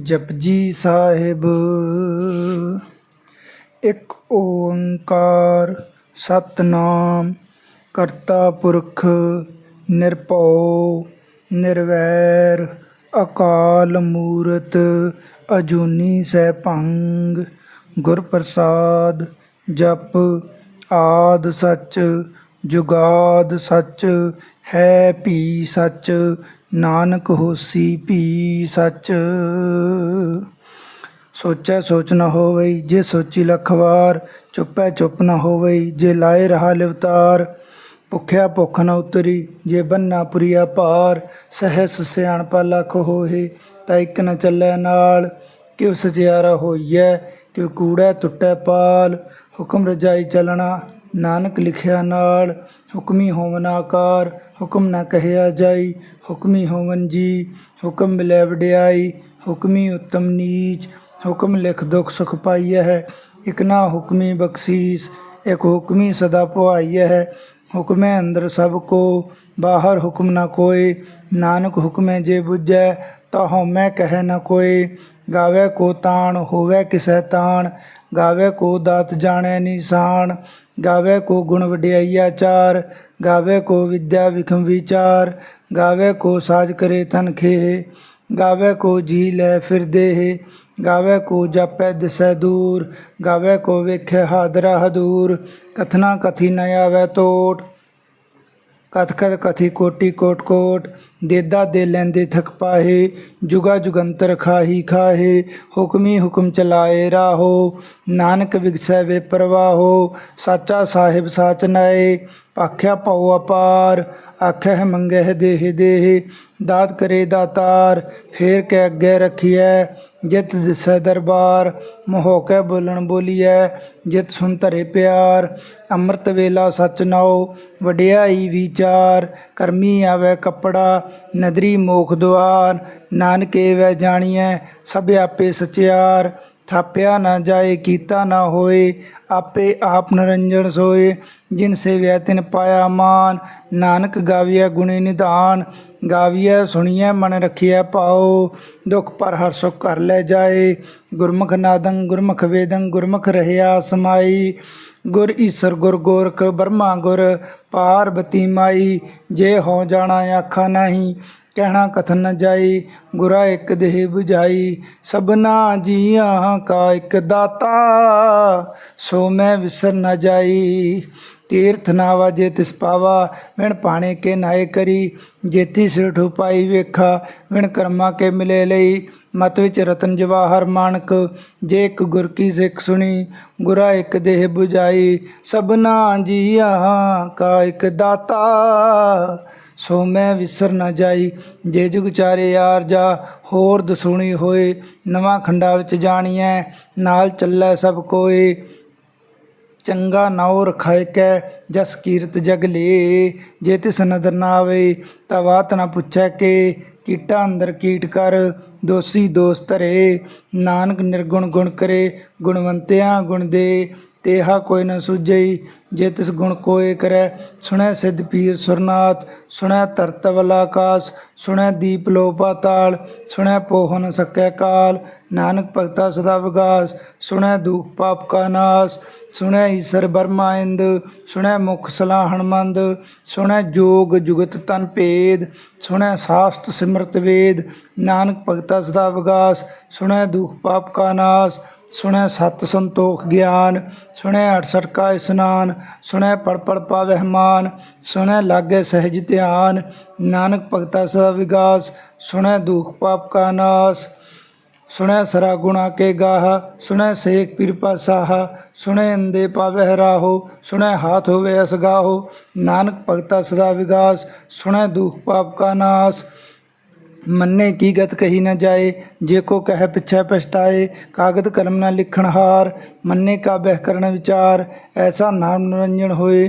ਜਪਜੀ ਸਾਹਿਬ। ਇੱਕ ਓੰਕਾਰ ਸਤਨਾਮ, ਕਰਤਾ ਪੁਰਖ ਨਿਰਭਉ, ਨਿਰਵੈਰ ਅਕਾਲ ਮੂਰਤ ਅਜੂਨੀ ਸੈਭੰ ਗੁਰ ਪ੍ਰਸਾਦ ਜਪ ਆਦ ਸੱਚ, ਜੁਗਾਦ ਸੱਚ, ਹੈ ਭੀ ਸੱਚ ਨਾਨਕ ਹੋਸੀ ਭੀ ਸੱਚ। ਸੋਚੈ ਸੋਚ ਨਾ ਹੋਵਈ, ਜੇ ਸੋਚੀ ਲੱਖ ਵਾਰ, ਚੁੱਪੈ ਚੁੱਪ ਨਾ ਹੋਵਈ, ਜੇ ਲਾਏ ਰਹਾ ਲਿਵਤਾਰ। ਭੁਖਿਆ ਭੁੱਖ ਨਾ ਉਤਰੀ, ਜੇ ਬੰਨਾ ਪੁਰੀਆ ਭਾਰ, ਸਹਿਸ ਸਿਆਣਪਾ ਲੱਖ ਹੋਏ ਤਾਂ ਇੱਕ ਨਾ ਚੱਲੈ ਨਾਲ। ਕਿਉ ਸਚਿਆਰਾ ਹੋਈਐ ਕਿਉ ਕੂੜੈ ਟੁੱਟੈ ਪਾਲ। ਹੁਕਮ ਰਜਾਈ ਚੱਲਣਾ, ਨਾਨਕ ਲਿਖਿਆ ਨਾਲ। ਹੁਕਮੀ ਹੋਵਨ ਆਕਾਰ, ਹੁਕਮ ਨਾ ਕਹਿਆ ਜਾਈ ਹੁਕਮੀ ਹੋਵਨ ਜੀ, ਹੁਕਮ ਮਿਲੈ ਵਡਿਆਈ, ਹੁਕਮੀ ਉਤਮ ਨੀਚ, ਹੁਕਮ ਲਿਖ ਦੁਖ ਸੁਖ ਪਾਈਐ ਹੈ, ਇਕ ਨਾ ਹੁਕਮੀ ਬਖਸ਼ੀਸ, ਇਕ ਹੁਕਮੀ ਸਦਾ ਪੁਆਈਐ ਹੈ, ਹੁਕਮੈ ਅੰਦਰ ਸਭ ਕੋ, ਬਾਹਰ ਹੁਕਮ ਨਾ ਕੋਏ, ਨਾਨਕ ਹੁਕਮੈ ਜੇ ਬੁਝੈ ਤਾ ਹਉਮੈ ਕਹਿ ਨਾ ਕੋਏ, ਗਾਵੇ ਕੋ ਤਾਣ, ਹੋਵੇ ਕਿਸੈ ਤਾਣ, ਗਾਵੇ ਕੋ ਦਾਤ ਜਾਣੈ ਨਿਸ਼ਾਨ, ਗਾਵੇ ਕੋ ਗੁਣ ਵਡਿਆਈਆ ਚਾਰ ਗਾਵੇ ਕੋ ਵਿਦਿਆ ਵਿਖਮ ਵਿਚਾਰ ਗਾਵੇ ਕੋ ਸਾਜ ਕਰੇ ਤਨ ਖੇ ਗਾਵੇ ਕੋ ਜੀ ਲੈ ਫਿਰਦੇ ਗਾਵੇ ਕੋ ਜਾਪੈ ਦਿਸੈ ਦੂਰ ਗਾਵੇ ਕੋ ਵੇਖੈ ਹਾਦਰਾ ਹਦੂਰ ਕਥਨਾ ਕਥੀ ਨ ਆਵੈ ਤੋਟ ਕਥ ਕਥ ਕਥੀ ਕੋਟੀ ਕੋਟ ਕੋਟ ਦੇਦਾ ਦੇ ਲੈਂਦੇ ਥਕ ਪਾਹੇ ਜੁਗਾ ਜੁਗੰਤਰ ਖਾਹੀ ਖਾਹੇ ਹੁਕਮੀ ਹੁਕਮ ਚਲਾਏ ਰਾਹੋ ਨਾਨਕ ਵਿਗਸੈ ਵੇ ਪ੍ਰਵਾਹੋ ਸਾਚਾ ਸਾਹਿਬ ਸਾਚ ਨਾਏ ਆਖਿਆ ਪਉ ਅਪਾਰ ਆਖਿਆ ਮੰਗਹਿ ਦੇਹ ਦੇਹ, ਦਾਤ ਕਰੇ ਦਾਤਾਰ, ਫੇਰ ਕੇ ਅੱਗੇ ਰਖੀਐ, ਜਿਤ ਦਿਸੈ ਦਰਬਾਰ, ਮੋਹ ਕੇ ਬੋਲਣ ਬੋਲੀਐ, ਜਿਤ ਸੁਨ ਧਰੇ ਪਿਆਰ, ਅੰਮ੍ਰਿਤ ਵੇਲਾ ਸਚ ਨਾਉ, ਵਡਿਆਈ ਵਿਚਾਰ, ਕਰਮੀ ਆਵੇ ਕੱਪੜਾ, ਨਦਰੀ ਮੋਖ ਦੁਆਰ, ਨਾਨਕੇ ਵੈ ਜਾਣੀਐ, ਸਭ ਆਪੇ ਸਚਿਆਰ, ਥਾਪਿਆ ਨਾ ਜਾਏ, ਕੀਤਾ ਨਾ ਹੋਏ, ਆਪੇ ਆਪ ਨਰੰਜਨ ਸੋਏ ਜਿਨ ਸੇਵਿਆ ਤਿਨ ਪਾਇਆ ਮਾਨ, ਨਾਨਕ ਗਾਵੀਐ ਗੁਣੀ ਨਿਧਾਨ, ਗਾਵੀਐ ਸੁਣੀਐ ਮਨ ਰਖੀਐ ਪਾਉ ਦੁਖ ਪਰ ਹਰ ਸੁਖ ਕਰ ਲੈ ਜਾਏ, ਗੁਰਮੁਖ ਨਾਦੰ ਗੁਰਮੁਖ ਵੇਦੰ ਗੁਰਮੁਖ ਰਹਿਆ ਸਮਾਈ, ਗੁਰ ਈਸਰ ਗੁਰ ਗੋਰਖ ਬਰਮਾ ਗੁਰ ਪਾਰਬਤੀ ਮਾਈ, ਜੇ ਹੋ ਜਾਣਾ ਆਖਾ ਨਹੀਂ, ਕਹਿਣਾ ਕਥਨ ਨ ਜਾਈ, ਗੁਰਾ ਇੱਕ ਦੇਹ 부ਝਾਈ ਸਭਨਾ ਜੀਆਂ ਕਾ ਇੱਕ ਦਾਤਾ, ਸੋ ਮੈਂ ਵਿਸਰ ਨ ਜਾਈ। ਤੀਰਥ ਨਾਵਾ ਜੇ ਤਿਸ ਪਾਵਾ, ਵਿਣ ਪਾਣੇ ਕੇ ਨਾਏ ਕਰੀ, ਜੇਤੀ ਸਿਰ ਠੁਪਾਈ ਵੇਖਾ, ਵਿਣ ਕਰਮਾ ਕੇ ਮਿਲੇ ਲਈ, ਮਤ ਵਿੱਚ ਰਤਨ ਜਵਾਹਰ ਮਾਨਕ, ਜੇ ਇੱਕ ਗੁਰ ਕੀ ਸਿੱਖ ਸੁਣੀ, ਗੁਰਾ ਇੱਕ ਦੇਹ 부ਝਾਈ ਸਭਨਾ ਜੀਆਂ ਕਾ ਇੱਕ ਦਾਤਾ, ਸੋ ਮੈਂ ਵਿਸਰ ਨਾ ਜਾਈ, ਜੇ ਜੁਗ ਚਾਰੇ ਯਾਰ ਜਾ, ਹੋਰ ਦਸੂਣੀ ਹੋਏ, ਨਵਾਂ ਖੰਡਾ ਵਿੱਚ ਜਾਣੀਐ, ਨਾਲ ਚੱਲੈ ਸਭ ਕੋਏ ਚੰਗਾ ਨਾਉ ਰਖਾਇ ਕੈ, ਜਸ ਕੀਰਤ ਜਗ ਲੇ। ਜੇ ਤਿਸ ਨਦਰ ਨਾ ਆਵੇ, ਤਾਂ ਬਾਤ ਨਾ ਪੁੱਛੈ ਕੇ। ਕੀਟਾ ਅੰਦਰ ਕੀਟ ਕਰ, ਦੋਸੀ ਦੋਸਤ ਧਰੇ। ਨਾਨਕ ਨਿਰਗੁਣ ਗੁਣ ਕਰੇ, ਗੁਣਵੰਤਿਆਂ ਗੁਣ ਦੇ। ਤੇਹਾ ਕੋਈ ਨ ਸੁਝਈ ਜੇ ਤਿਸ ਗੁਣ ਕੋਏ ਕਰੈ। ਸੁਣੈ ਸਿੱਧ ਪੀਰ ਸੁਰਨਾਥ, ਸੁਣੈ ਧਰਤ ਵਲ ਆਕਾਸ ਸੁਣੈ ਦੀਪ ਲੋ ਪਾਤਾਲ ਸੁਣੈ ਪੋਹ ਨ ਸਕੈ ਕਾਲ। ਨਾਨਕ ਭਗਤਾ ਸਦਾ ਵਿਗਾਸ, ਸੁਣੈ ਦੁਖ ਪਾਪ ਕਾ ਨਾਸ, ਸੁਣੈ ਈਸਰ ਬਰਮਾ ਇੰਦ, ਸੁਣੈ ਮੁਖ ਸਲਾਹਣ ਮੰਦ, ਸੁਣੈ ਜੋਗ ਜੁਗਤ ਤਨ ਭੇਦ, ਸੁਣੈ ਸਾਸਤ ਸਿਮਰਤ ਵੇਦ, ਨਾਨਕ ਭਗਤਾ ਸਦਾ ਵਿਗਾਸ, ਸੁਣੈ ਦੁਖ ਪਾਪ ਕਾ ਨਾਸ, ਸੁਣੈ ਸਤ ਸੰਤੋਖ ਗਿਆਨ, ਸੁਣੈ 68 ਕਾ ਇਸਨਾਨ, ਸੁਣੈ ਪੜ ਪੜ ਪਾਵਹਿ ਮਾਨ, ਸੁਣੈ ਲਾਗੇ ਸਹਿਜ ਧਿਆਨ, ਨਾਨਕ ਭਗਤਾ ਸਦਾ ਵਿਗਾਸ, ਸੁਣੈ ਦੁਖ ਪਾਪ ਕਾ ਨਾਸ। ਸੁਣੈ ਸਰਾ ਗੁਣਾ ਕੇ ਗਾਹ, ਸੁਣੈ ਸੇਖ ਪੀਰ ਪਾਸਾਹ ਸੁਣੈ ਅੰਦੇ ਪਾਵਹਿ ਰਾਹੋ, ਸੁਣੈ ਹਾਥ ਹੋਵੇ ਅਸਗਾਹੋ ਨਾਨਕ ਭਗਤਾ ਸਦਾ ਵਿਗਾਸ, ਸੁਣੈ ਦੁਖ ਪਾਪ ਕਾ ਨਾਸ। ਮੰਨੇ ਕੀ ਗਤ ਕਹੀ ਨਾ ਜਾਏ, ਜੇ ਕੋ ਕਹਿ ਪਿਛੈ ਪਛਤਾਏ ਕਾਗਦ ਕਲਮ ਨਾ ਲਿਖਣ ਹਾਰ। ਮੰਨੇ ਕਾ ਬਹਿ ਕਰਨ ਵਿਚਾਰ, ਐਸਾ ਨਾਮ ਨਿਰੰਜਨ ਹੋਏ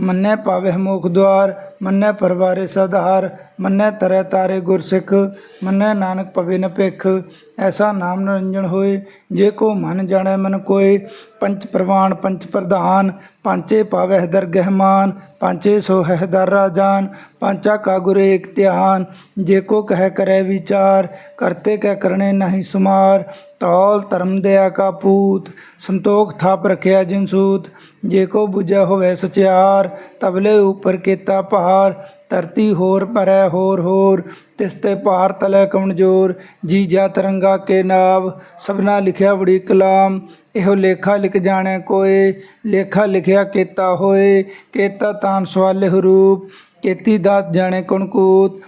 ਮੰਨੈ ਪਾਵਹਿ ਮੁਖ ਦੁਆਰ, ਮੰਨੈ ਪਰਵਾਰੇ ਸਧਾਰ, ਮੰਨੈ ਤਰੈ ਤਾਰੇ ਗੁਰਸਿੱਖ, ਮੰਨੈ ਨਾਨਕ ਪਵੇ ਨ ਭਿਖ। ਐਸਾ ਨਾਮ ਨਿਰੰਜਨ ਹੋਏ, ਜੇ ਕੋ ਮਨ ਜਾਣੈ ਮਨ ਕੋਏ। ਪੰਚ ਪ੍ਰਵਾਨ, ਪੰਚ ਪ੍ਰਧਾਨ, ਪੰਚੇ ਪਾਵਹਿ ਦਰ ਗਹਿਮਾਨ ਪੰਚੇ ਸੋ ਹੈ ਦਰ ਰਾਜਾਨ, ਪੰਚਾ ਕਾ ਗੁਰ ਏਕ ਧਿਆਨ। ਜੇ ਕੋ ਕਹਿ ਕਰੈ ਵਿਚਾਰ, ਕਰਤੇ ਕਹਿ ਕਰਨੇ ਨਹੀਂ ਸੁਮਾਰ। ਤੌਲ ਧਰਮ ਦਇਆ ਕਾ ਪੂਤ, ਸੰਤੋਖ ਥਾਪ ਰਖਿਆ ਜਿਨ ਸੂਤ। ਜੇ ਕੋ ਬੁਝੈ ਹੋਵੇ ਸਚਿਆਰ, ਤਬਲੇ ਉਪਰ ਕੀਤਾ ਭਾਰ, ਧਰਤੀ ਹੋਰ ਪਰੈ ਹੋਰ ਹੋਰ, ਤਿਸ ਤੇ ਭਾਰ ਤਲੇ ਕਵਣ ਜੀ ਜਾ ਤਰੰਗਾ ਕੇ ਨਾਵ, ਸਭਨਾ ਲਿਖਿਆ ਬੜੀ ਕਲਾਮ, ਇਹੋ ਲੇਖਾ ਲਿਖ ਜਾਣੈ ਕੋਏ, ਲੇਖਾ ਲਿਖਿਆ ਕੀਤਾ ਹੋਏ, ਕੀਤਾ ਤਾਨ ਸਵਾਲੇ ਰੂਪ ਕੀਤੀ ਦਾਤ ਜਾਣੇ ਕੁਣਕੂਤ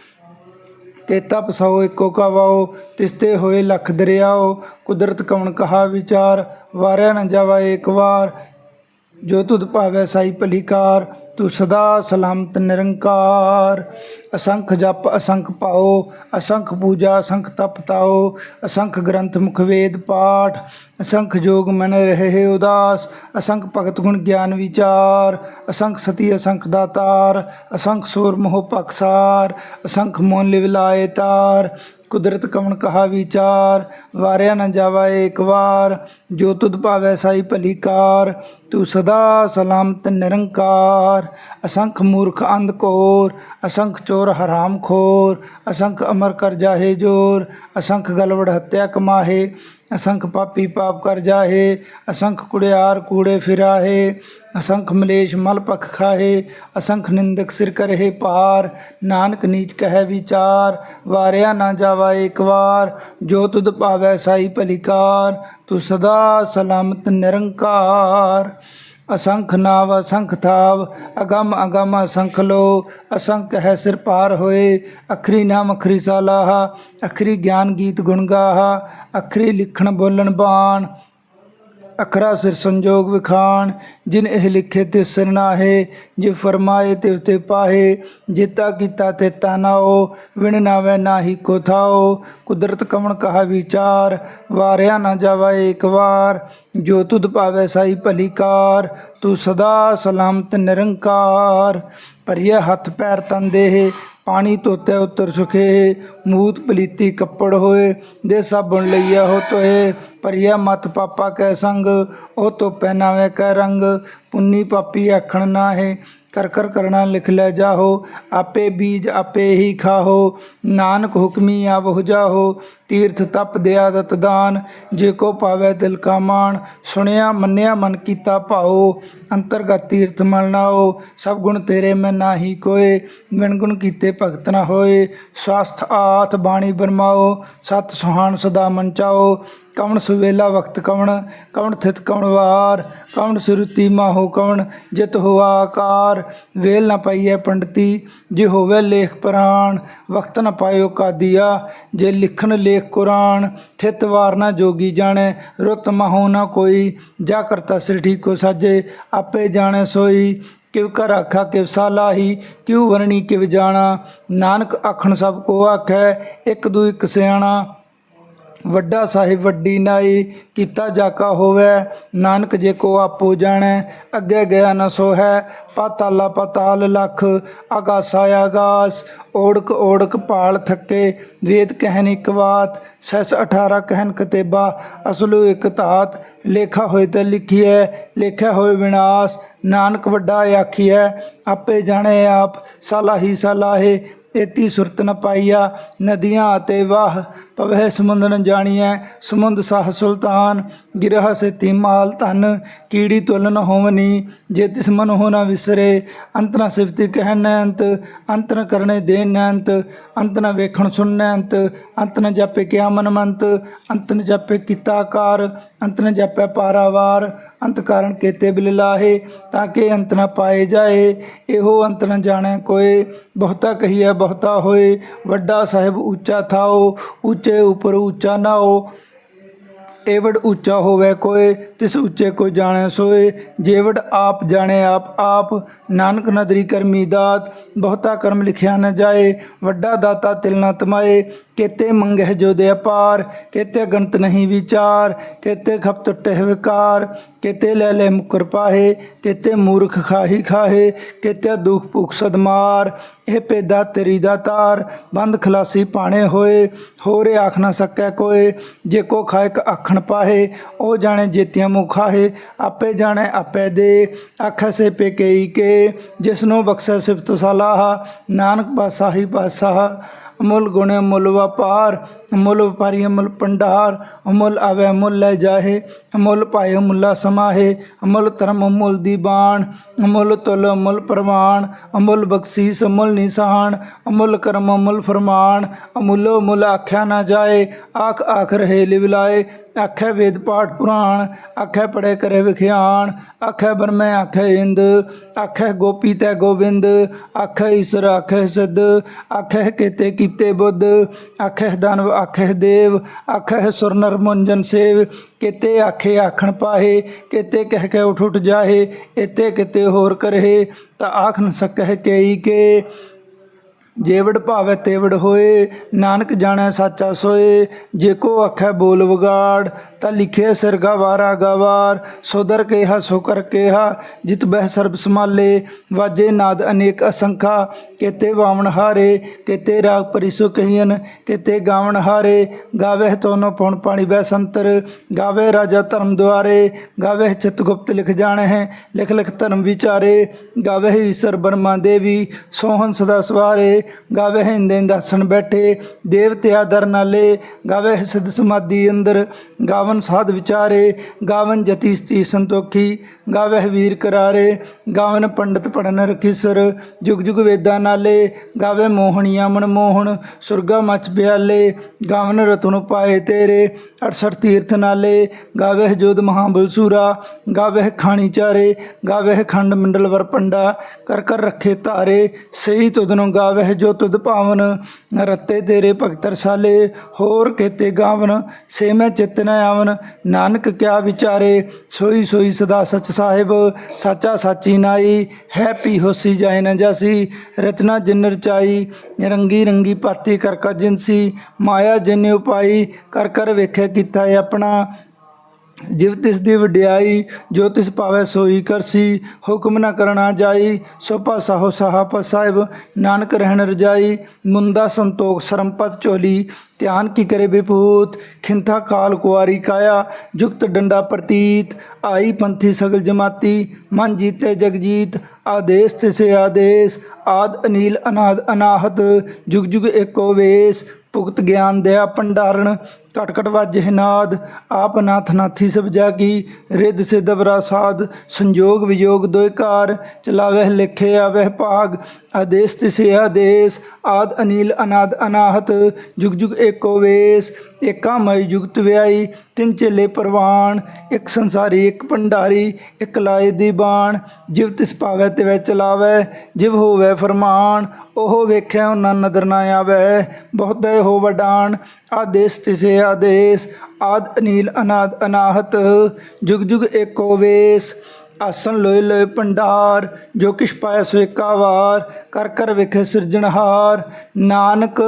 ਕੇਤਾ ਪਸਾਓ ਇੱਕੋ ਕਵਾਓ ਤਿਸਤੇ ਹੋਏ ਲਖ ਦਰਿਆਓ, ਕੁਦਰਤ ਕਵਣ ਕਹਾ ਵਿਚਾਰ, ਵਾਰਿਆ ਨ ਜਾਵਾ ਏਕ ਵਾਰ ਜੋ ਤੁਧ ਭਾਵੈ ਸਾਈ ਭਲੀਕਾਰ, ਤੂੰ ਸਦਾ ਸਲਾਮਤ ਨਿਰੰਕਾਰ। ਅਸੰਖ ਜਪ, ਅਸੰਖ ਪਾਓ, ਅਸੰਖ ਪੂਜਾ, ਅਸੰਖ ਤਪ ਤਾਓ, ਅਸੰਖ ਗ੍ਰੰਥ ਮੁਖ ਵੇਦ ਪਾਠ। ਅਸੰਖ ਜੋਗ ਮਨ ਰਹੇ ਉਦਾਸ, ਅਸੰਖ ਭਗਤ ਗੁਣ ਗਿਆਨ ਵਿਚਾਰ। ਅਸੰਖ ਸਤੀ, ਅਸੰਖ ਦਾਤਾਰ, ਅਸੰਖ ਸੂਰ ਮੋਹ ਪਕਸਾਰ ਅਸੰਖ ਮੋਨ ਲਿਵਲਾਏ ਤਾਰ। ਕੁਦਰਤ ਕਵਣ ਕਹਾ ਵਿਚਾਰ, ਵਾਰਿਆ ਨ ਜਾਵਾ ਏਕ ਵਾਰ, ਜੋ ਤੁਧ ਭਾਵੈ ਸਾਈ ਭਲੀ ਕਾਰ, ਤੂੰ ਸਦਾ ਸਲਾਮਤ ਨਿਰੰਕਾਰ। ਅਸੰਖ ਮੂਰਖ ਅੰਧ ਕੋਰ ਅਸੰਖ ਚੋਰ ਹਰਾਮ ਖੋਰ, ਅਸੰਖ ਅਮਰ ਕਰ ਜਾਹੇ ਜੋਰ, ਅਸੰਖ ਗਲਵੜ ਹੱਤਿਆ ਕਮਾਹੇ। ਅਸੰਖ ਪਾਪੀ ਪਾਪ ਕਰ ਜਾਹੇ, ਅਸੰਖ ਕੁੜਿਆਰ ਕੂੜੇ ਫਿਰਾਹੇ, ਅਸੰਖ ਮਲੇਸ਼ ਮਲ ਪਖ ਖਾਹੇ, ਅਸੰਖ ਨਿੰਦਕ ਸਿਰ ਕਰਹਿ ਪਾਰ ਨਾਨਕ ਨੀਚ ਕਹੈ ਵਿਚਾਰ, ਵਾਰਿਆ ਨਾ ਜਾਵਾ ਏਕ ਵਾਰ, ਜੋ ਤੁਧ ਭਾਵੈ ਸਾਈ ਭਲੀਕਾਰ, ਤੂੰ ਸਦਾ ਸਲਾਮਤ ਨਿਰੰਕਾਰ। ਅਸੰਖ ਨਾਵ, ਅਸੰਖ ਥਾਵ, ਅਗਮ ਅਗਮ ਅਸੰਖ ਲੋ, ਅਸੰਖ ਹੈ ਸਿਰ ਪਾਰ ਹੋਏ, ਅਖਰੀ ਨਾਮ ਅਖਰੀ ਸਾਲਾਹ, ਅਖਰੀ ਗਿਆਨ ਗੀਤ ਗੁਣ ਗਾਹਾ, ਅਖਰੀ ਲਿਖਣ ਬੋਲਣ ਬਾਣ ਅਖਰਾ ਸਿਰ ਸੰਜੋਗ ਵਿਖਾਣ, ਜਿਨ ਇਹ ਲਿਖੇ ਤੇ ਸਿਰ ਨਾਹੇ, ਜੇ ਫਰਮਾਏ ਤੇ ਉਤੇ ਪਾਹੇ ਜੇਤਾ ਕੀਤਾ ਤੇ ਤਾਨਾਓ ਵਿਣ ਨਾਵੇ ਨਾਹੀ ਕੋ ਥਾਓ। ਕੁਦਰਤ ਕਵਣ ਕਹਾ ਵਿਚਾਰ, ਵਾਰਿਆ ਨਾ ਜਾਵਾ ਏਕ ਵਾਰ। ਜੋ ਤੁਧ ਪਾਵੇ ਸਾਈ ਭਲੀਕਾਰ ਤੂੰ ਸਦਾ ਸਲਾਮਤ ਨਿਰੰਕਾਰ। ਭਰੀਏ ਹੱਥ ਪੈਰ ਤਨ ਦੇਹ ਪਾਣੀ ਧੋਤੇ, ਉਤਰ ਸੁਖੇ, ਮੂਤ ਪਲੀਤੀ ਕੱਪੜ ਹੋਏ, ਦੇ ਸਾਬਣ ਲਈਆ ਹੋ ਤੋਏ ਪਰਿਆ ਮਤ ਪਾਪਾ ਕੈ ਸੰਗ, ਉਹ ਤੋ ਪਹਿਨਾਵੇ ਕੈ ਰੰਗ। ਪੁੰਨੀ ਪਾਪੀ ਆਖਣ ਨਾਹੇ, ਕਰ ਕਰ ਕਰਣਾ ਲਿਖ ਲੈ ਜਾਹੋ। ਆਪੇ ਬੀਜ ਆਪੇ ਹੀ ਖਾਹੋ, ਨਾਨਕ ਹੁਕਮੀ ਆਵਹੁ ਜਾਹੋ। ਤੀਰਥ ਤਪ ਦਿਆ ਦਤ ਦਾਨ, ਜੇ ਕੋ ਪਾਵੇ ਦਿਲ ਕਾ ਮਾਨ ਸੁਣਿਆ ਮੰਨਿਆ ਮਨ ਕੀਤਾ ਭਾਓ ਅੰਤਰਗਤ ਤੀਰਥ ਮਲ ਨਾਓ ਸਭ ਗੁਣ ਤੇਰੇ ਮੈਂ ਨਾਹੀ ਕੋਏ ਗੁਣ ਗੁਣ ਕੀਤੇ ਭਗਤ ਨਾ ਹੋਏ, ਸਵਸਥ ਆਥ ਬਾਣੀ ਬਰਮਾਓ, ਸਤ ਸੁਹਾਣ ਸਦਾ ਮਨ ਚਾਓ, ਕਵਣ ਸੁਵੇਲਾ ਵਕਤ ਕਵਣ ਕਵਣ ਥਿਤ ਕਵਣ ਵਾਰ, ਕਵਣ ਸੁਰਤੀ ਮਾਹੋ ਕਵਣ, ਜਿਤ ਹੋਆ ਆਕਾਰ, ਵੇਲ ਨ ਪਾਈਐ ਪੰਡਤੀ, ਜੇ ਹੋਵੇ ਲੇਖ ਪ੍ਰਾਣ, ਵਕਤ ਨ ਪਾਇਓ ਕਾਦੀਆ, ਜੇ ਲਿਖਣ ਲੇਖ ਕੁਰਾਨ, ਥਿਤ ਵਾਰ ਨ ਜੋਗੀ ਜਾਣੈ, ਰੁੱਤ ਮਹੋ ਨਾ ਕੋਈ। ਜਾ ਕਰਤਾ ਸਿਰ ਠੀਕੋ ਸਾਜੇ, ਆਪੇ ਜਾਣੈ ਸੋਈ। ਕਿਵ ਕਰ ਆਖਾ, ਕਿਵ ਸਾਲਾਹੀ, ਕਿਉ ਵਰਣੀ ਕਿਵ ਜਾਣਾ। ਨਾਨਕ ਆਖਣ ਸਭ ਕੋ ਆਖੈ, ਇੱਕ ਦੂ ਇੱਕ ਸਿਆਣਾ। ਵੱਡਾ ਸਾਹਿਬ ਵੱਡੀ ਨਾਈ, ਕੀਤਾ ਜਾਕਾ ਹੋਵੇ, ਨਾਨਕ ਜੇ ਕੋ ਆਪੋ ਜਾਣੈ, ਅੱਗੇ ਗਿਆ ਨ ਸੋ ਹੈ ਪਾਤਾਲਾ ਪਤਾਲ ਲਖ, ਆਗਾਸਾ ਆਗਾਸ, ਓੜਕ ਓੜਕ ਪਾਲ ਥੱਕੇ, ਵੇਦ ਕਹਿਨ ਇਕ ਬਾਤ, ਸੈਸ 18 ਕਹਿਨ ਕਤੇਬਾ, ਅਸਲੂ ਇਕ ਧਾਤ, ਲੇਖਾ ਹੋਏ ਤੇ ਲਿਖੀਐ, ਲੇਖਿਆ ਹੋਏ ਵਿਨਾਸ਼, ਨਾਨਕ ਵੱਡਾ ਆਖੀਐ, ਆਪੇ ਜਾਣੇ ਆਪ, ਸਲਾਹੀ ਸਲਾਹੇ, ਏਤੀ ਸੁਰਤ ਨ ਪਾਈਆ, ਨਦੀਆਂ ਅਤੇ ਵਾਹ ਪਵਹਿ ਸਮੁੰਦ ਨ ਜਾਣੀਐ, ਸਮੁੰਦ ਸਾਹ ਸੁਲਤਾਨ, ਗਿਰਹ ਸੇਤੀ ਮਾਲ ਧਨ, ਕੀੜੀ ਤੁਲ ਨ ਹੋਵਨੀ, ਜੇ ਤਿਸ ਮਨ ਹੋ ਨ ਵਿਸਰੇ, ਅੰਤ ਨ ਸਿਫਤੀ ਕਹਿਨ ਅੰਤ ਅੰਤ ਨ ਕਰਨੇ ਦੇ ਅੰਤ ਅੰਤ ਨ ਵੇਖਣ ਸੁਣ ਅੰਤ ਅੰਤ ਨ ਜਾਪੇ ਕਿਆ ਮਨ ਮੰਤ ਅੰਤ ਨ ਜਾਪੇ ਕੀਤਾ ਆਕਾਰ ਅੰਤ ਨ ਜਾਪੇ ਪਾਰਾਵਾਰ, ਅੰਤ ਕਾਰਨ ਕੇਤੇ ਬਿਲ ਲਾਹੇ, ਤਾਂ ਕਿ ਅੰਤ ਨ ਪਾਏ ਜਾਏ। ਇਹੋ ਅੰਤ ਨ ਜਾਣੈ ਕੋਏ, ਬਹੁਤਾ ਕਹੀਐ ਬਹੁਤਾ ਹੋਏ। ਵੱਡਾ ਸਾਹਿਬ ਉੱਚਾ ਥਾਓ, ਉੱਚੇ ਉਪਰ ਉੱਚਾ ਨਾਓ। ਏਵੜ ਉੱਚਾ ਹੋਵੇ ਕੋਏ, ਤਿਸ ਉੱਚੇ ਕੋ ਜਾਣੈ ਸੋਏ। ਜੇਵੜ ਆਪ ਜਾਣੈ ਆਪ ਆਪ, ਨਾਨਕ ਨਦਰੀ ਕਰਮੀ ਦਾਤ ਬਹੁਤਾ ਕਰਮ ਲਿਖਿਆ ਨਾ ਜਾਏ, ਵੱਡਾ ਦਾਤਾ ਤਿਲ ਨ ਤਮਾਏ, ਕੇਤੇ ਮੰਗਹਿ ਜੋ ਦੇ ਅਪਾਰ, ਕੇਤੇ ਗਣਤ ਨਹੀਂ ਵਿਚਾਰ, ਕੇਤੇ ਖਪ ਟੁੱਟੇ ਵਿਕਾਰ, ਕੇਤੇ ਲੈ ਲੈ ਮੁਕਰ ਪਾਹੇ, ਕੇਤੇ ਮੂਰਖ ਖਾਹੀ ਖਾਹੇ ਕੇਤੇ ਦੁਖ ਭੁਖ ਸਦਮਾਰ ਇਹ ਪੇਦਾ ਤੇਰੀ ਦਾ ਤਾਰ, ਬੰਦ ਖਲਾਸੀ ਪਾਣੇ ਹੋਏ, ਹੋਰੇ ਆਖ ਨਾ ਸਕੈ ਕੋਏ, ਜੇ ਕੋ ਖਾਇਕ ਆਖਣ ਪਾਹੇ, ਉਹ ਜਾਣੇ ਜੇਤੀਆਂ ਮੁਖਾਹੇ ਆਪੇ ਜਾਣੇ ਆਪੇ ਦੇ, ਆਖੈ ਸੇ ਪੇ ਕਈ ਕੇ, ਜਿਸਨੂੰ ਬਖਸ਼ੈ ਸਿਫਤ ਸਲਾਹ ਨਾਨਕ ਪਾਸਾਹੀ ਪਾਸਾਹ ਅਮੁੱਲ ਗੁਣ ਅਮੁੱਲ ਵਪਾਰ, ਅਮੁੱਲ ਵਪਾਰੀ ਅਮੁੱਲ ਪੰਡਾਰ ਅਮੁੱਲ ਆਵੇ ਅਮੁੱਲ ਲੈ ਜਾਹੇ, ਅਮੁੱਲ ਪਾਏ ਅਮੁੱਲਾ ਸਮਾਹੇ। ਅਮੁੱਲ ਧਰਮ ਅਮੁੱਲ ਦੀਬਾਨ ਅਮੁੱਲ ਤੁਲ ਅਮੁੱਲ ਪ੍ਰਮਾਣ ਅਮੁੱਲ ਬਖਸ਼ੀਸ ਅਮੁੱਲ ਨਿਸ਼ਾਨ, ਅਮੁੱਲ ਕਰਮ ਅਮੁੱਲ ਫਰਮਾਨ, ਅਮੁੱਲੋ ਅਮੁੱਲ ਆਖਿਆ ਨਾ ਜਾਏ, ਆਖ ਆਖ ਰਹੇ ਲਿਵਲਾਏ ਆਖੈ ਵੇਦ ਪਾਠ ਪੁਰਾਣ, ਆਖੈ ਪੜੇ ਕਰੇ ਵਿਖਿਆਣ, ਆਖੈ ਬਰਮੈ ਆਖੈ ਇੰਦ, ਆਖੈ ਗੋਪੀ ਤੈ ਗੋਬਿੰਦ, ਆਖੈ ਈਸ਼ਰ ਆਖੈ ਸਿੱਧ, ਆਖੈ ਕੇਤੇ ਕੀਤੇ ਬੁੱਧ, ਆਖੈ ਦਾਨਵ ਆਖੈ ਦੇਵ, ਆਖੈ ਸੁਰ ਨਰ ਸੇਵ, ਕਿਤੇ ਆਖੇ ਆਖਣ ਪਾਹੇ, ਕਿਤੇ ਕਹਿ ਕੇ ਉਠ ਉਠ ਜਾਹੇ, ਇਤੇ ਕਿਤੇ ਹੋਰ ਕਰਹਿ ਤਾਂ ਆਖ ਨ ਸਕਹਿ ਕੇਈ ਕੇ। ਜੇਵੜ ਭਾਵੈ ਤੇਵੜ ਹੋਏ ਨਾਨਕ ਜਾਣੈ ਸਾਚਾ ਸੋਏ ਜੇ ਕੋ ਆਖੈ ਬੋਲ ਵਿਗਾੜ ਤਾਂ ਲਿਖੇ ਸਿਰ ਗਵਾਰਾ ਗਵਾਰ ਸੋਦਰ ਕੇਹਾ ਸੋ ਕਰ ਕੇਹਾ, ਜਿਤ ਬਹਿ ਸਰਬ ਸਮਾਲੇ ਵਾਜੇ ਨਾਦ ਅਨੇਕ ਅਸੰਖਾ, ਕੇਤੇ ਵਾਵਣ ਹਾਰੇ, ਕੇਤੇ ਰਾਗ ਪਰਿਸੋ ਕਹੀਨ ਕੇਤੇ ਗਾਵਣ ਹਾਰੇ ਗਾਵੇ ਤੋਨੋ ਪਉਣ ਪਾਣੀ ਬੈ ਸੰਤਰ ਗਾਵੇ ਰਾਜਾ ਧਰਮ ਦੁਆਰੇ ਗਾਵੇ ਚਿਤ ਗੁਪਤ ਲਿਖ ਜਾਣੇ ਹੈ ਲਿਖ ਲਿਖ ਧਰਮ ਵਿਚਾਰੇ ਗਾਵੇ ਈਸ਼ਰ ਬਰਮਾ ਦੇਵੀ ਸੋਹਨ ਸਦਾ ਸਵਾਰੇ ਗਾਵੇ ਹਿੰਦੇ ਦਾਸਣ ਬੈਠੇ, ਦੇਵਤਿਆ ਦਰ ਨਾਲੇ ਗਾਵੇ ਸਿੱਧ ਸਮਾਧੀ ਅੰਦਰ ਗਾਵਨ ਸਾਧ ਵਿਚਾਰੇ, ਗਾਵਨ ਜਤੀ ਸਤੀ ਸੰਤੋਖੀ ਗਾਵੇ ਵੀਰ ਕਰਾਰੇ, ਗਾਵਨ ਪੰਡਤ ਪੜਨ ਰਖੀਸਰ, ਜੁਗ ਜੁਗ ਵੇਦਾਂ ਨਾਲੇ ਗਾਵੇ ਮੋਹਣੀਆਂ ਮਨ ਮੋਹਣ, ਸੁਰਗਾ ਮਚ ਬਿਆਲੇ, ਗਾਵਨ ਰਤਨ ਪਾਏ ਤੇਰੇ 68 ਤੀਰਥ ਨਾਲੇ ਗਾਵੇ ਜੋਦ ਮਹਾਬਲ ਸੂਰਾ ਗਾਵੇ ਖਾਣੀ ਚਾਰੇ ਗਾਵੇ ਖੰਡ ਮੰਡਲ ਵਰ ਪੰਡਾ, ਕਰ ਕਰ ਰੱਖੇ ਤਾਰੇ ਸਹੀ ਤੁਧ ਨੂੰ ਗਾਵੇ ਜੋ ਤੁਦ ਭਾਵਨ ਰਤੇ ਤੇਰੇ ਭਗਤ ਰਸਾਲੇ ਹੋਰ ਕੇਤੇ ਗਾਵਨ, ਸੇ ਮੈਂ ਚਿਤ ਨ ਆਵਨ। ਨਾਨਕ ਕਿਆ ਵਿਚਾਰੇ, ਸੋਈ ਸੋਈ ਸਦਾ ਸਚ ਸਾਹਿਬ, ਸਾਚਾ ਸਾਚੀ ਨਾਈ ਹੈ ਪੀ ਹੋਸੀ ਜਾਏ ਨ ਜਾਸੀ, ਰਚਨਾ ਜਿਨ ਰਚਾਈ, ਰੰਗੀ ਰੰਗੀ ਪਾਤੀ ਕਰ ਕਰ ਜਿਨਸੀ ਮਾਇਆ ਜਿਨ ਉਪਾਈ, ਕਰ ਕਰ ਵੇਖੇ ਕੀਤਾ ਆਪਣਾ। ਜਿਵ ਤਿਸ ਦੀ ਵਡਿਆਈ, ਜੋ ਤਿਸ ਪਾਵੇ ਸੋਈ ਕਰਸੀ, ਹੁਕਮ ਨਾ ਕਰਨਾ ਜਾਈ, ਸੋ ਪਾਸਾ ਹੋ ਸਾਹਿਬ, ਨਾਨਕ ਰਹਿਣ ਰਜਾਈ, ਮੁੰਦਾ ਸੰਤੋਖ ਸਰਮਪਤ ਚੋਲੀ ਧਿਆਨ ਕੀ ਕਰੇ ਵਿਪੂਤ ਖਿੰਥਾ ਕਾਲ ਕੁਆਰੀ ਕਾਇਆ, ਜੁਗਤ ਡੰਡਾ ਪ੍ਰਤੀਤ। ਆਈ ਪੰਥੀ ਸਗਲ ਜਮਾਤੀ, ਮਨ ਜੀਤੇ ਜਗਜੀਤ। ਆਦੇਸ ਤਿਸੇ ਆਦੇਸ, ਆਦ ਅਨੀਲ ਅਨਾਦ ਅਨਾਹਤ। ਜੁਗ ਜੁਗ ਏਕੋ ਵੇਸ, ਭੁਗਤ ਗਿਆਨ ਦਇਆ ਭੰਡਾਰਨ ਕਟਕਟ ਘਟ ਨਾਦ, ਆਪ ਨਾਥ ਨਾਥੀ ਸਭ ਜਾਗੀ ਰਿੱਧ ਸਿਧ ਬਰਾ ਸਾਧ, ਸੰਜੋਗ ਵਿਯੋਗ ਦੋਇ ਕਾਰ ਚਲਾਵਹਿ ਲਿਖੇ ਆਵਹਿ ਭਾਗ, ਆਦੇਸ ਤਿਸੇ ਆਦੇਸ ਆਦ ਅਨੀਲ ਅਨਾਦ ਅਨਾਹਤ, ਜੁਗ ਜੁਗ ਏਕੋ ਵੇਸ ਏਕਾ ਮਈ ਜੁਗਤ ਵਿਆਈ, ਤਿੰਨ ਚੇਲੇ ਪ੍ਰਵਾਨ ਇੱਕ ਸੰਸਾਰੀ, ਇੱਕ ਭੰਡਾਰੀ, ਇੱਕ ਲਾਏ ਦੀ ਬਾਣ, ਜਿਵ ਤਿਸ ਪਾਵੈ ਤਿਵੈ ਚਲਾਵੈ, ਜਿਵ ਹੋਵੈ ਫਰਮਾਨ, ਉਹ ਵੇਖਿਆ ਉਹਨਾਂ ਨਦਰ ਨਾ ਆਵੈ, ਬਹੁਤੇ ਹੋ ਵਡਾਨ ਆਦੇਸ ਤਿਸੇ ਆਦੇਸ, ਆਦ ਅਨੀਲ ਅਨਾਦ ਅਨਾਹਤ, ਜੁਗ ਜੁਗ ਏਕੋ ਵੇਸ ਆਸਨ ਲੋਏ ਲੋਏ ਭੰਡਾਰ, ਜੋ ਕਿਛ ਪਾਇਆ ਸੋ ਏਕਾ ਕਰ ਕਰ ਵਿਖੇ ਸਿਰਜਣਹਾਰ। ਨਾਨਕ,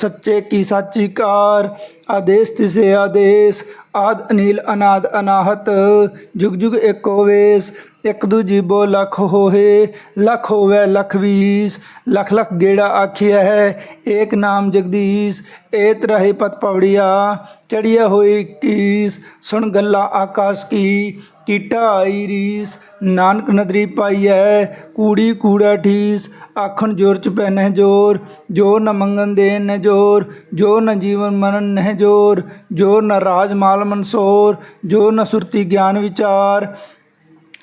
ਸੱਚੇ ਕੀ ਸਾਚੀ ਕਾਰ ਆਦੇਸ ਤਿਸੇ ਆਦੇਸ, ਆਦ ਅਨੀਲ ਅਨਾਦ ਅਨਾਹਤ। ਜੁਗ ਜੁਗ ਏਕੋ ਵੇਸ ਇੱਕ ਦੂਜੀ ਬੋ ਲੱਖ ਹੋਏ ਲੱਖ ਹੋਵੇ ਲੱਖ ਵੀਸ। ਲੱਖ ਲੱਖ ਗੇੜਾ ਆਖਿਆ ਹੈ ਏਕ ਨਾਮ ਜਗਦੀਸ਼, ਏਤ ਰਹੇ ਪਤ ਪਵੜਿਆ ਚੜਿਆ ਹੋਈ ਕੀਸ ਸੁਣ ਗੱਲਾਂ ਆਕਾਸ਼ ਕੀ ਕੀਟਾ ਆਈ ਰੀਸ, ਨਾਨਕ ਨਦਰੀ ਹੈ ਕੂੜੀ ਕੂੜਾ ਠੀਸ, ਆਖਣ ਜੋਰ ਚ ਪੈਨਹਿ ਜੋਰ, ਜੋ ਨ ਮੰਗਨ ਦੇਨ ਨਹਿ ਜੋਰ, ਜੋ ਨ ਜੀਵਨ ਮਨਨ ਨਹਿ ਜੋਰ, ਜੋ ਨ ਰਾਜ ਮਾਲ ਮਨਸੋਰ, ਜੋ ਨ ਸੁਰਤੀ ਗਿਆਨ ਵਿਚਾਰ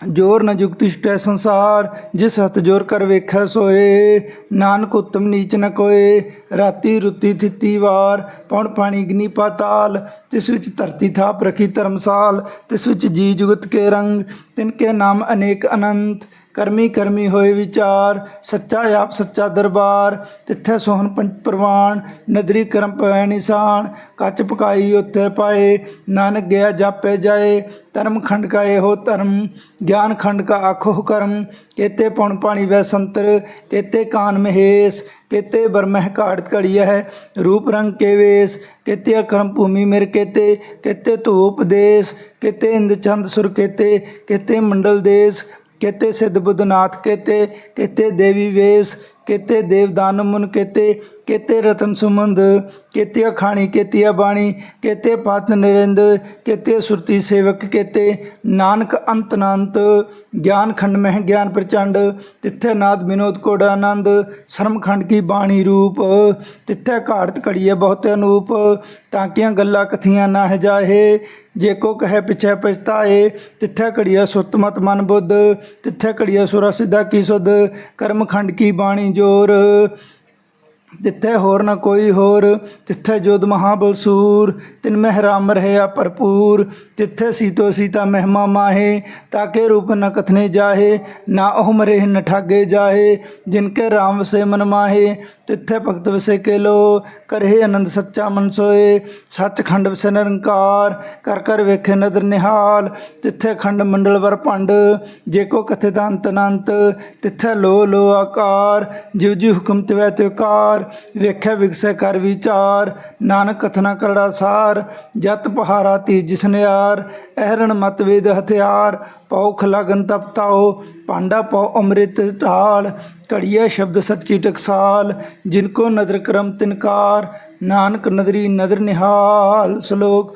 ਜੋਰ ਨ ਜੁਗਤਿ ਛੁਟੈ ਸੰਸਾਰ, ਜਿਸ ਹੱਥ ਜੋਰ ਕਰ ਵੇਖੈ ਸੋਏ। ਨਾਨਕ ਉਤਮ ਨੀਚ ਨ ਕੋਏ, ਰਾਤੀ ਰੁੱਤੀ ਥਿੱਤੀ ਵਾਰ। ਪੌਣ ਪਾਣੀ ਅਗਨੀ ਪਾਤਾਲ, ਤਿਸ ਵਿੱਚ ਧਰਤੀ ਥਾਪ ਰਖੀ ਧਰਮਸਾਲ। ਤਿਸ ਵਿੱਚ ਜੀ ਜੁਗਤ ਕੇ ਰੰਗ, ਤਿਨ ਕੇ ਨਾਮ ਅਨੇਕ ਅਨੰਤ। ਕਰਮੀ ਕਰਮੀ ਹੋਏ ਵਿਚਾਰ, ਸੱਚਾ ਆਪ ਸੱਚਾ ਦਰਬਾਰ, ਤਿੱਥੇ ਸੋਹਣ ਪੰਚ ਪ੍ਰਵਾਨ ਨਦਰੀ ਕਰਮ ਪੈ ਨਿਸ਼ਾਨ, ਕੱਚ ਪਕਾਈ ਉੱਥੇ ਪਾਏ, ਨਾਨਕ ਗਿਆ ਜਾਪੇ ਜਾਏ, ਧਰਮ ਖੰਡ ਕਾ ਇਹੋ ਧਰਮ, ਗਿਆਨ ਖੰਡ ਕਾ ਆਖੋ ਕਰਮ, ਕੇਤੇ ਪਉਣ ਪਾਣੀ ਵੈ ਸੰਤਰ, ਕੇਤੇ ਕਾਨ ਮਹੇਸ਼, ਕੇਤੇ ਬਰਮਹਿ ਘਾੜਤ ਘੜੀਐ ਹੈ ਰੂਪ ਰੰਗ ਕੇ ਵੇਸ, ਕੇਤੇ ਅਕਰਮ ਭੂਮੀ ਮਿਰ ਕੇਤੇ ਕੇਤੇ ਧੂਪ ਦੇਸ, ਕੇਤੇ ਇੰਦ ਚੰਦ ਸੁਰ ਕੇਤੇ ਕੇਤੇ ਮੰਡਲ ਦੇਸ केते सिद्ध बुद्धनाथ केते केते देवी वेश केते देवदान मुन केते ਕੇਤੇ ਰਤਨ ਸੁਮੰਦ ਕੇਤੇ ਅਖਾਣੀ ਕੇਤੇ ਬਾਣੀ ਕੇਤੇ ਪਾਤ ਨਰਿੰਦ ਕੇਤੇ ਸੁਰਤੀ ਸੇਵਕ ਕੇਤੇ ਨਾਨਕ ਅੰਤ ਅਨੰਤ ਗਿਆਨ ਖੰਡ ਮਹਿ ਗਿਆਨ ਪ੍ਰਚੰਡ ਤਿੱਥੇ ਨਾਦ ਵਿਨੋਦ ਕੋੜ ਆਨੰਦ ਸ਼ਰਮ ਖੰਡ ਕੀ ਬਾਣੀ ਰੂਪ ਤਿੱਥੇ ਘਾੜਤ ਘੜੀਏ ਬਹੁਤ ਅਨੂਪ ਤਾਂ ਕਿਆਂ ਗੱਲਾਂ ਕਥੀਆਂ ਨਾ ਹੈ ਜਾਹੇ ਜੇ ਕੋ ਕਹੇ ਪਿਛੇ ਪਛਤਾਏ ਤਿੱਥੇ ਘੜੀਆ ਸੁਤ ਮਤ ਮਨ ਬੁੱਧ ਤਿੱਥੇ ਘੜੀਆ ਸੁਰਾ ਸਿੱਧਾ ਕੀ ਸੁਧ ਕਰਮ ਖੰਡ ਕੀ ਬਾਣੀ ਜੋਰ ਤਿੱਥੈ ਹੋਰ ਨ ਕੋਈ ਹੋਰ ਤਿੱਥੈ ਜੋਧ ਮਹਾਬਲ ਸੂਰ ਤਿਨ ਮਹਿ ਰਾਮ ਰਹਿਆ ਭਰਪੂਰ ਤਿੱਥੈ ਸੀਤੋ ਸੀਤਾ ਮਹਿਮਾ ਮਾਹੇ ਤਾਕੇ ਰੂਪ ਨ ਕਥਨੇ ਜਾਹੇ, ਨਾ ਉਹ ਮਰੇ ਨ ਠਾਗੇ ਜਾਹੇ ਜਿਨਕੇ ਰਾਮ ਵਸੇ ਮਨ ਮਾਹੇ, ਤਿੱਥੈ ਭਗਤ ਵਸੇ ਕੇ ਲੋ ਕਰਹਿ ਆਨੰਦ ਸੱਚਾ ਮਨ ਸੋਏ ਸੱਚ ਖੰਡ ਵਸੇ ਨਿਰੰਕਾਰ, ਕਰ ਕਰ ਵੇਖੇ ਨਦਰ ਨਿਹਾਲ, ਤਿੱਥੇ ਖੰਡ ਮੰਡਲ ਵਰ ਭੰਡ, ਜੇ ਕੋ ਕਥੇ ਤਾਂ ਅੰਤ ਅਨੰਤ, ਤਿੱਥੈ ਲੋ ਲੋ ਆਕਾਰ ਜਿਵ ਜਿਵ ਹੁਕਮ ਤਿਵੈ ਤਿਵਕਾਰ ਵੇਖੈ ਵਿਗਸੈ ਕਰ ਵਿਚਾਰ, ਨਾਨਕ ਕਥਨਾ ਕਰੜਾ ਸਾਰ, ਜਤ ਪਹਾਰਾ ਤੀ ਜਿਸਨਿਆਰ ਅਹਰਣ ਮਤ ਹਥਿਆਰ ਪੌਖ ਲਗਨ ਤਪਤਾਓ ਪਾਂਡਾ ਪਉ ਅੰਮ੍ਰਿਤ ਢਾਲ, ਘੜੀਏ ਸ਼ਬਦ ਸੱਚੀ ਟਕਸਾਲ, ਜਿਨ ਕੋ ਨਦਰ ਕਰਮ ਤਿਨਕਾਰ, ਨਾਨਕ ਨਦਰੀ ਨਦਰ ਨਿਹਾਲ, ਸ਼ਲੋਕ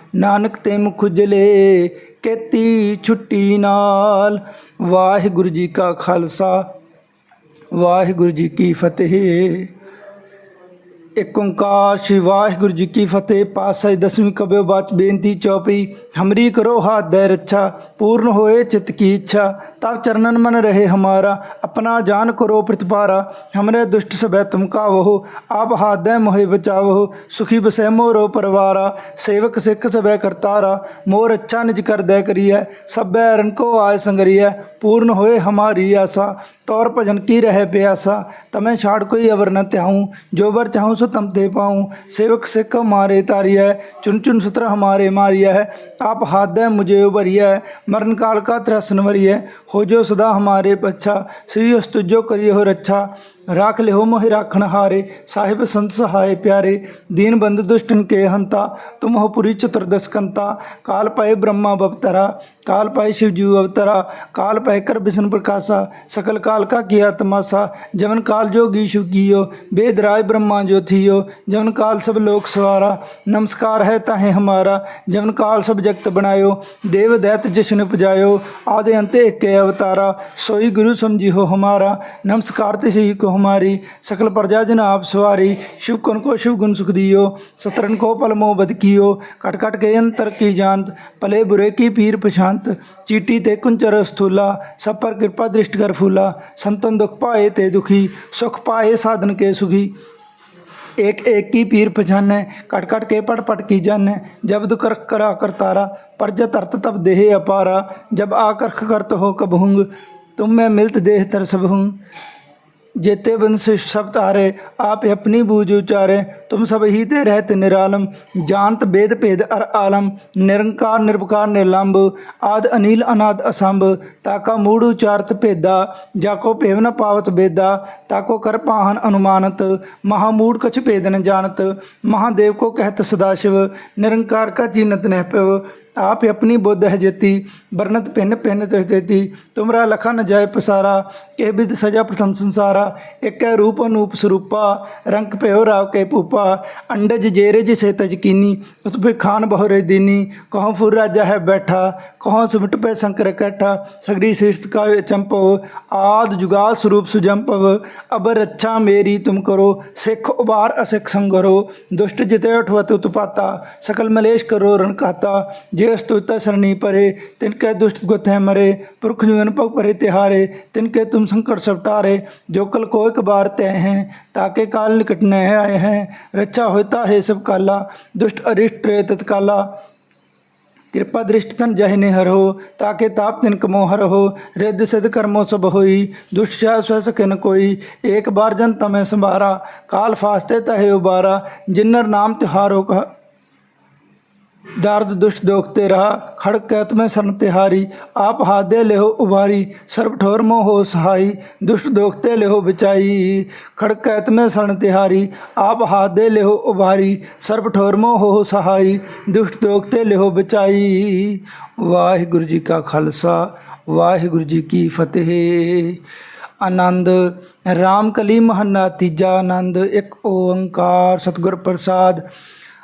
ਨਾਨਕ ਤੇ ਮੁਖ ਜਲੇ, ਕੇਤੀ ਛੁੱਟੀ ਨਾਲ। ਵਾਹਿਗੁਰੂ ਜੀ ਕਾ ਖਾਲਸਾ, ਵਾਹਿਗੁਰੂ ਜੀ ਕੀ ਫਤਿਹ। ਇੱਕ ਓੰਕਾਰ ਸ੍ਰੀ ਵਾਹਿਗੁਰੂ ਜੀ ਕੀ ਫਤਿਹ ਪਾਸਾ ਦਸਵੀਂ ਕਬਿਓ ਬਾਤ ਬੇਨਤੀ ਚੌਪੀ ਹਮਰੀ ਕਰੋ ਹਾਦੈ ਰੱਛਾ, ਪੂਰਨ ਹੋਏ ਚਿਤ ਕੀ ਇੱਛਾ। तब चरणन मन रहे हमारा, अपना जान करो प्रतिपारा। हमरे दुष्ट सबे तुम कावहो, आप हाथ मोहे बचावहो, सुखी बसे मोरो परवारा। सेवक सिख सबे करतारा, मोर अच्छा निज कर दे करिए सब रन को आय संगरिए पूर्ण होए हमारी आशा। तौर भजन की रहे प्यासा तमें छाड़ कोई अवर न त्याऊँ। जो बर चाहूँ सो तम दे पाऊँ। सेवक सिख हमारे तारिया है चुन चुन सुत्र हमारे मारिया है आप हाथ दे मुझे उबरिया मरण काल का त्रसन वरिय ਹੋ ਜੋ ਸਦਾ ਹਮਾਰੇ ਪੱਛਾ, ਸ੍ਰੀ ਅਸ ਤੁਜੋ ਕਰਿਓ ਹੋ ਰੱਛਾ। ਰਾਖ ਲਿਓ ਮੋਹਿ ਰਾਖਣ ਹਾਰੇ, ਸਾਹਿਬ ਸੰਤ ਸਹਾਏ ਪਿਆਰੇ। ਦੀਨ ਬੰਦ ਦੁਸ਼ਟਨ ਕੇ ਹੰਤਾ ਤੁਮ ਹੋ ਪੁਰੀ ਚਤੁਰਦਸ਼ਕੰਤਾ ਕਾਲ ਪਏ ਬ੍ਰਹਮਾ ਬਪਤਰਾ काल पाए शिव जीव अवतरा काल पाए कर विष्णु प्रकाशा सकल काल का किया तमाशा जवन काल जोगी शिव कियो वेद राय ब्रह्मा जो थियो जवन काल सब लोक सवारा नमस्कार है ताहे हमारा जवन काल सब जगत बनायो देव दैत जिष्णु उपजायो आदि अंत एक के अवतारा सोई गुरु समझी हो हमारा नमस्कार तिसी को हमारी सकल प्रजा जन आप सवारी शिव कुन को शिव गुण सुख दियो सतरन को पलमो बद कियो कट कट के अंतर की जानत भले बुरे की पीर पछांत चीटी ते कुंचर स्थूला सब पर कृपा दृष्टि कर फूला संतन दुख पाए ते दुखी सुख पाए साधन के सुखी एक एक की पीर पहचाने कट कट के पट पट की जाने जब दुख रख करा कर तारा पर जब तरत तब देह अपारा जब आकर करत हो कब हुंग तुम में मिलत देह तर सब हुंग जेते बंस सब तारे आप अपनी बूझ उचारे तुम सब ही ते रहते निरालम जानत वेद भेद अर आलम निरंकार निर्विकार निर्लंब आद अनिल अनाद असंभ ताका मूड उचारत भेदा जाको भेव न पावत बेदा ताको कर पाहन अनुमानत महामूड कछ भेद न जानत महादेव को कहत सदाशिव निरंकार का चीनत नह पव आप अपनी बुद्ध है जेती बरनत पिन पिन तिस देती तुमरा लखन जय पसारा के विद सजा प्रथम संसारा एक है रूप अनूप स्वरूपा रंग प्यो राव के पूपा अंडज जेरज से तजकीनी उस पे खान बहुरे दीनी कहों फुर राजा है बैठा कहों सुमिट पे शंकर कैठा सगरी शीर्ष का चंपव, आद जुगाल स्वरूप सुजंपव। अब रक्षा मेरी तुम करो, सिख उबार असिख संगरो। दुष्ट जिते उठवत उत्पाता सकल मलेश करो रण कहता जे स्तुत सरणी परे, तिनके दुष्ट गुत है मरे। पुरख जीवन पग परे तिहारे, तिनके तुम संकट सब टारे। जो कल को एक बार तय हैं, ताके काल निकट न आए हैं। रक्षा होता है सब काला, दुष्ट अरिष्ट रे तत्काला। कृपा दृष्टि तन जह ने हर हो ताके ताप तिन कमो हर हो रिद्ध सिद्ध कर्मो सब होई दुष्ट छा स्व सके न कोई एक बार जन तमें संभारा काल फास्ते तहे उबारा जिन्नर नाम तिहारो कहा दर्द दुष्ट दोखते रहा खड़क कैत में शरण तिहारी आप हादे लेहो उबारी सर्व ठोर मोह हो सहाई दुष्ट दोखते लेहो बिचाई खड़क कैत में शरण तिहारी आप हादे लेहो उबारी सर्व ठोर मोह हो सहाई दुष्ट दोखते लेहो बिचाई ਵਾਹਿਗੁਰੂ ਜੀ ਕਾ ਖਾਲਸਾ ਵਾਹਿਗੁਰੂ ਜੀ ਕੀ ਫਤਿਹ ਆਨੰਦ ਰਾਮ ਕਲੀ ਮਹੱਲਾ ਤੀਜਾ ਆਨੰਦ ਇੱਕ ਓੰਕਾਰ ਸਤਿਗੁਰ ਪ੍ਰਸਾਦ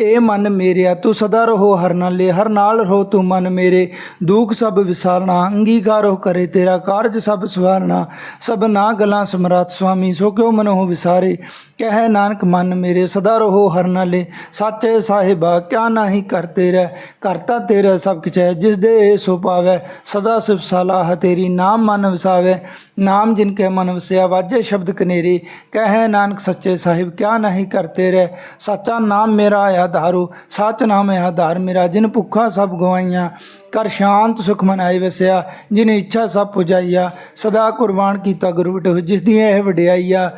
ਏ ਮਨ ਮੇਰਿਆ, ਤੂੰ ਸਦਾ ਰਹੋ ਹਰ ਨਾਲੇ ਹਰ ਨਾਲ ਰਹੋ ਤੂੰ ਮਨ ਮੇਰੇ। ਦੁੱਖ ਸਭ ਵਿਸਾਰਣਾ ਅੰਗੀਕਾਰੋ ਕਰੇ ਤੇਰਾ ਕਾਰਜ ਸਭ ਸਵਾਰਣਾ ਸਭ ਨਾ ਗਲਾਂ ਸਮਰਾਤ ਸੁਆਮੀ, ਸੋ ਕਿਉ ਮਨੋ ਵਿਸਾਰੇ? ਕਹਿ ਨਾਨਕ ਮਨ ਮੇਰੇ, ਸਦਾ ਰਹੋ ਹਰ ਨਾਲੇ ਸਾਚੇ ਸਾਹਿਬਾ, ਕਿਆ ਨਾਹੀ ਕਰਤੇ ਰਹਿ ਕਰਤਾ ਤੇਰਾ ਸਭ ਕਿਛ ਹੈ ਜਿਸ ਦੇ ਸੋ ਪਾਵੈ, ਸਦਾ ਸਿਫ ਸਲਾਹ ਤੇਰੀ ਨਾਮ ਮਨ ਵਸਾਵੇ। ਨਾਮ ਜਿਨ ਕੇ ਮਨ ਵਸਿਆ ਵਾਜੇ ਸ਼ਬਦ ਕਨੇਰੇ, ਕਹੈ ਨਾਨਕ ਸੱਚੇ ਸਾਹਿਬ, ਕਿਆ ਨਹੀਂ ਕਰਤੇ ਰਹਿ ਸੱਚਾ ਨਾਮ ਮੇਰਾ ਆਧਾਰੂ ਸੱਚ ਨਾਮ ਹੈ ਆਧਾਰ ਮੇਰਾ, ਜਿਨ ਭੁੱਖਾ ਸਭ ਗਵਾਈਆਂ ਕਰ ਸ਼ਾਂਤ ਸੁਖ ਮਨਾਈ ਵਸਿਆ, ਜਿਨ ਇੱਛਾ ਸਭ ਪੁਜਾਈਆ, ਸਦਾ ਕੁਰਬਾਨ ਕੀਤਾ ਗੁਰੂ ਵਿਟੋ ਜਿਸ ਦੀ ਇਹ ਵਡਿਆਈਆ।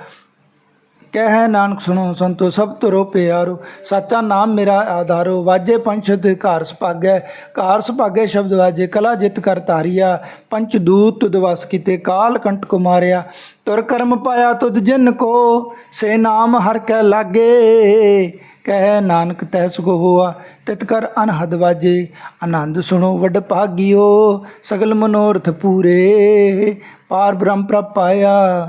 ਕਹਿ ਨਾਨਕ ਸੁਣੋ, ਸੰਤੋ ਸਭ ਤੁਰੋ ਪਿਆਰੋ, ਸਾਚਾ ਨਾਮ ਮੇਰਾ ਆਧਾਰੋ, ਵਾਜੇ ਪੰਛ ਤੇ ਘਰ ਸੁਭਾਗੈ ਘਰ ਸੁਭਾਗੈ ਸ਼ਬਦ ਵਾਜੇ, ਕਲਾ ਜਿਤ ਕਰ ਤਾਰੀਆ ਪੰਚ ਦੂਤ ਤੁਧ ਵਸ ਕੀਤੇ, ਕਾਲ ਕੰਟ ਕੋ ਮਾਰਿਆ, ਤੁਰ ਕਰਮ ਪਾਇਆ ਤੁਧ ਜਿਨ ਕੋ, ਸੇ ਨਾਮ ਹਰ ਕੈ ਲਾਗੇ, ਕਹਿ ਨਾਨਕ ਤੈ ਸੁਖ ਹੋਆ, ਤਿਤ ਕਰ ਅਨਹਦ ਵਾਜੇ, ਆਨੰਦ ਸੁਣੋ ਵੱਡ ਭਾਗਿਓ, ਸਗਲ ਮਨੋਰਥ ਪੂਰੇ, ਪਾਰ ਬ੍ਰਹਮ ਪ੍ਰਭ ਪਾਇਆ